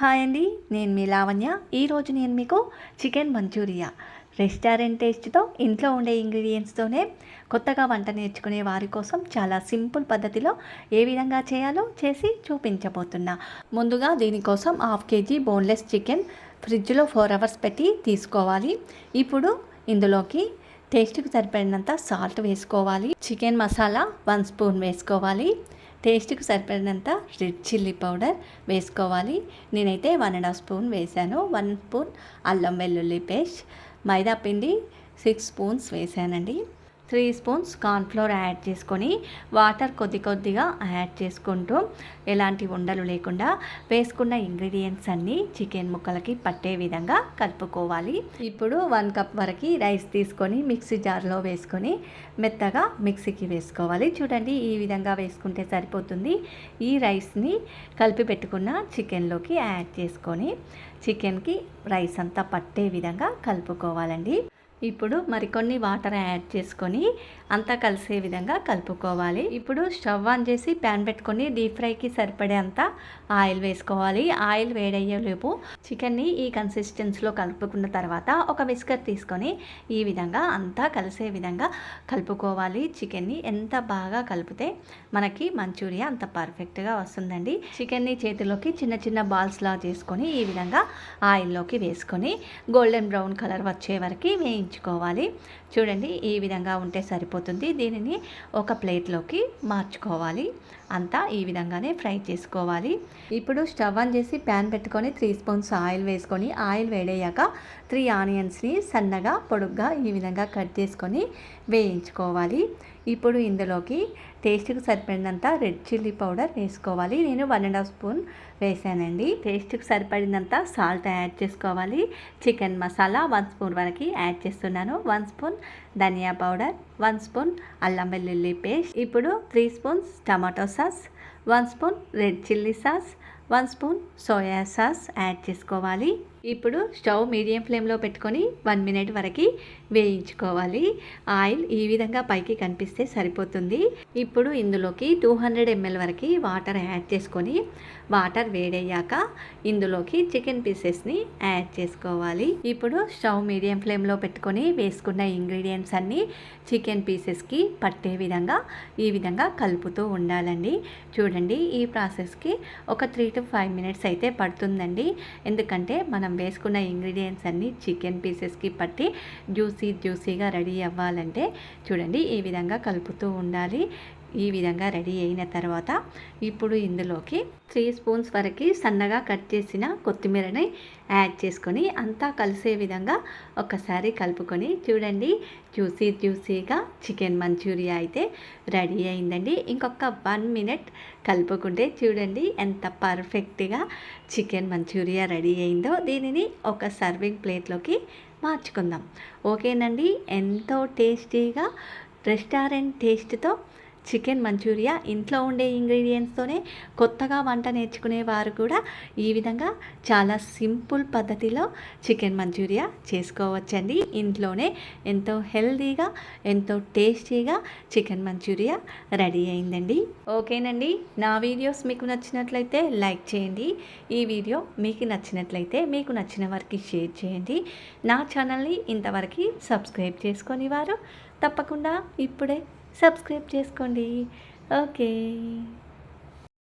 Hi అండి నేను మీ లావణ్య. ఈరోజు నేను మీకు చికెన్ మంచూరియా. రెస్టారెంట్ టేస్ట్తో ఇంట్లో ఉండే ఇంగ్రీడియంట్స్తోనే కొత్తగా వంట నేర్చుకునే వారి కోసం చాలా సింపుల్ పద్ధతిలో ఏ విధంగా చేయాలో చేసి చూపించబోతున్నా. ముందుగా దీనికోసం హాఫ్ కేజీ బోన్లెస్ చికెన్ ఫ్రిడ్జ్లో ఫోర్ అవర్స్ పెట్టి తీసుకోవాలి. ఇప్పుడు ఇందులోకి టేస్ట్కి సరిపడినంత సాల్ట్ వేసుకోవాలి. చికెన్ మసాలా వన్ స్పూన్ వేసుకోవాలి. టేస్ట్కి సరిపడినంత రెడ్ చిల్లీ పౌడర్ వేసుకోవాలి. నేనైతే వన్ అండ్ హాఫ్ స్పూన్ వేసాను. వన్ స్పూన్ అల్లం వెల్లుల్లి పేస్ట్ మైదా పిండి సిక్స్ స్పూన్స్ వేసానండి. త్రీ స్పూన్స్ కార్న్ఫ్లోర్ యాడ్ చేసుకొని వాటర్ కొద్ది కొద్దిగా యాడ్ చేసుకుంటూ ఎలాంటి ఉండలు లేకుండా వేసుకున్న ఇంగ్రీడియంట్స్ అన్నీ చికెన్ ముక్కలకి పట్టే విధంగా కలుపుకోవాలి. ఇప్పుడు వన్ కప్ వరకు రైస్ తీసుకొని మిక్సీ జార్లో వేసుకొని మెత్తగా మిక్సీకి వేసుకోవాలి. చూడండి ఈ విధంగా వేసుకుంటే సరిపోతుంది. ఈ రైస్ని కలిపి పెట్టుకున్న చికెన్లోకి యాడ్ చేసుకొని చికెన్కి రైస్ అంతా పట్టే విధంగా కలుపుకోవాలండి. ఇప్పుడు మరికొన్ని వాటర్ యాడ్ చేసుకొని అంతా కలిసే విధంగా కలుపుకోవాలి. ఇప్పుడు స్టవ్ ఆన్ చేసి ప్యాన్ పెట్టుకొని డీప్ ఫ్రైకి సరిపడే అంత ఆయిల్ వేసుకోవాలి. ఆయిల్ వేడయ్యేలోపు చికెన్ని ఈ కన్సిస్టెన్సీలో కలుపుకున్న తర్వాత ఒక విస్కర్ తీసుకొని ఈ విధంగా అంతా కలిసే విధంగా కలుపుకోవాలి. చికెన్ని ఎంత బాగా కలిపితే మనకి మంచూరియా అంత పర్ఫెక్ట్గా వస్తుందండి. చికెన్ని చేతిలోకి చిన్న చిన్న బాల్స్లా చేసుకొని ఈ విధంగా ఆయిల్లోకి వేసుకొని గోల్డెన్ బ్రౌన్ కలర్ వచ్చే వరకు వేయించుకోవాలి చూడండి ఈ విధంగా ఉంటే సరిపోతుంది. దీనిని ఒక ప్లేట్లోకి మార్చుకోవాలి. అంతా ఈ విధంగానే ఫ్రై చేసుకోవాలి. ఇప్పుడు స్టవ్ ఆన్ చేసి ప్యాన్ పెట్టుకొని త్రీ స్పూన్స్ ఆయిల్ వేసుకొని ఆయిల్ వేడయ్యాక త్రీ ఆనియన్స్ని సన్నగా పొడుగ్గా ఈ విధంగా కట్ చేసుకొని వేయించుకోవాలి. ఇప్పుడు ఇందులోకి టేస్ట్కి సరిపడినంత రెడ్ చిల్లీ పౌడర్ వేసుకోవాలి. నేను వన్ అండ్ హాఫ్ స్పూన్ వేసానండి. టేస్ట్కి సరిపడినంత సాల్ట్ యాడ్ చేసుకోవాలి. చికెన్ మసాలా వన్ స్పూన్ వరకు యాడ్ చేస్తున్నాను. One spoon dhania powder one spoon అల్లం వెల్లుల్లి పేస్ట్ ఇప్పుడు three spoons tomato sauce one spoon red chilli sauce one spoon soya sauce add చేసుకోవాలి. ఇప్పుడు స్టవ్ మీడియం ఫ్లేమ్లో పెట్టుకొని వన్ మినిట్ వరకు వేయించుకోవాలి. ఆయిల్ ఈ విధంగా పైకి కనిపిస్తే సరిపోతుంది. ఇప్పుడు ఇందులోకి టూ హండ్రెడ్ ఎంఎల్ వరకు వాటర్ యాడ్ చేసుకొని వాటర్ వేడయ్యాక ఇందులోకి చికెన్ పీసెస్ని యాడ్ చేసుకోవాలి. ఇప్పుడు స్టవ్ మీడియం ఫ్లేమ్లో పెట్టుకొని వేసుకున్న ఇంగ్రీడియంట్స్ అన్నీ చికెన్ పీసెస్కి పట్టే విధంగా ఈ విధంగా కలుపుతూ ఉండాలండి. చూడండి ఈ ప్రాసెస్కి ఒక త్రీ టు ఫైవ్ మినిట్స్ అయితే పడుతుందండి. ఎందుకంటే మనం వేసుకున్న ఇంగ్రీడియంట్స్ అన్నీ చికెన్ పీసెస్కి పట్టి జ్యూసీ జ్యూసీగా రెడీ అవ్వాలంటే చూడండి ఈ విధంగా కలుపుతూ ఉండాలి. ఈ విధంగా రెడీ అయిన తర్వాత ఇప్పుడు ఇందులోకి త్రీ స్పూన్స్ వరకు సన్నగా కట్ చేసిన కొత్తిమీరని యాడ్ చేసుకొని అంతా కలిసే విధంగా ఒకసారి కలుపుకొని చూడండి. జ్యూసీ జ్యూసీగా చికెన్ మంచూరియా అయితే రెడీ అయిందండి. ఇంకొక వన్ మినిట్ కలుపుకుంటే చూడండి ఎంత పర్ఫెక్ట్గా చికెన్ మంచూరియా రెడీ అయిందో. దీనిని ఒక సర్వింగ్ ప్లేట్లోకి మార్చుకుందాం. ఓకేనండి? ఎంతో టేస్టీగా రెస్టారెంట్ టేస్ట్తో చికెన్ మంచూరియా ఇంట్లో ఉండే ఇంగ్రీడియంట్స్తోనే కొత్తగా వంట నేర్చుకునే వారు కూడా ఈ విధంగా చాలా సింపుల్ పద్ధతిలో చికెన్ మంచూరియా చేసుకోవచ్చండి. ఇంట్లోనే ఎంతో హెల్దీగా ఎంతో టేస్టీగా చికెన్ మంచూరియా రెడీ అయిందండి. ఓకేనండి. నా వీడియోస్ మీకు నచ్చినట్లయితే లైక్ చేయండి. ఈ వీడియో మీకు నచ్చినట్లయితే మీకు నచ్చిన వారికి షేర్ చేయండి. నా ఛానల్ని ఇంతవరకు సబ్స్క్రైబ్ చేసుకొని వారు తప్పకుండా ఇప్పుడే సబ్స్క్రైబ్ చేసుకోండి ఓకే